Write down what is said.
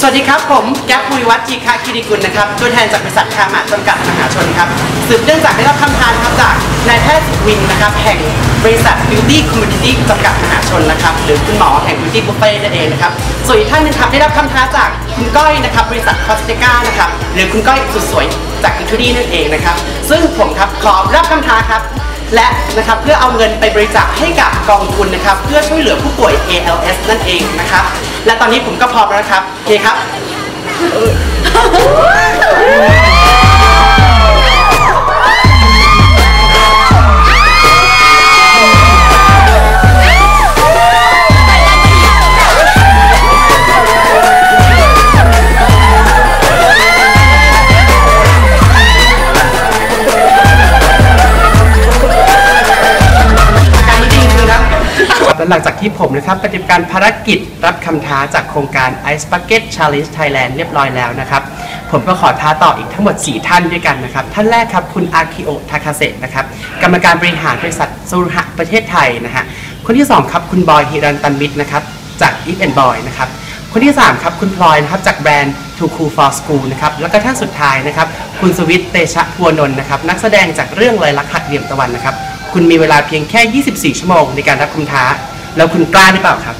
สวัสดีครับ ผมแก๊ปภูริวัฒน์จีคะคิริกุลนะครับตัวแทนจากบริษัทคามาจำกัดมหาชนครับสืบเนื่องจากได้รับคำทานครับจากนายแพทย์สุวินนะครับ แห่งบริษัท Beauty Community จำกัดมหาชนนะครับ หรือคุณหมอแห่ง Beauty Buffet นั่นเองนะครับส่วนอีกท่านนึงครับได้รับคำท้าจากคุณก้อยนะครับ บริษัทคอสเตก้านะครับหรือคุณก้อยสุดสวยจากอินทูดีนั่นเองนะครับ ซึ่งผมครับขอรับคำท้าครับ และนะครับเพื่อเอาเงินไปบริจาคให้กับกองทุนนะครับเพื่อช่วยเหลือผู้ป่วย ALS นั่นเองนะครับ และตอนนี้ผมก็พร้อมแล้วนะครับโอเคครับ หลังจากที่ผมนะครับปฏิบัติการภารกิจรับคำท้าจากโครงการ Ice Bucket Challenge Thailand เรียบร้อยแล้วนะครับ ผมก็ขอท้าต่ออีกทั้งหมด 4 ท่านด้วยกันนะครับ ท่านแรกครับคุณอาคิโอทาคาเซนะครับ กรรมการบริหารบริษัทซูรุหะประเทศไทยนะฮะคนที่ 2 ครับคุณบอยฮิรันตันมิตรนะครับจาก If and Boy นะครับคนที่ 3 ครับ คุณพลอยนะครับจากแบรนด์ Too Cool for School นะครับแล้วก็ท่านสุดท้ายนะครับ คุณสวิตเตชะพัวนนท์นะครับนักแสดงจากเรื่องเลยลักหักเหลี่ยมตะวันนะครับ คุณมีเวลาเพียงแค่ 24 ชั่วโมงในการรับคำท้า แล้วคุณกล้าหรือเปล่าครับ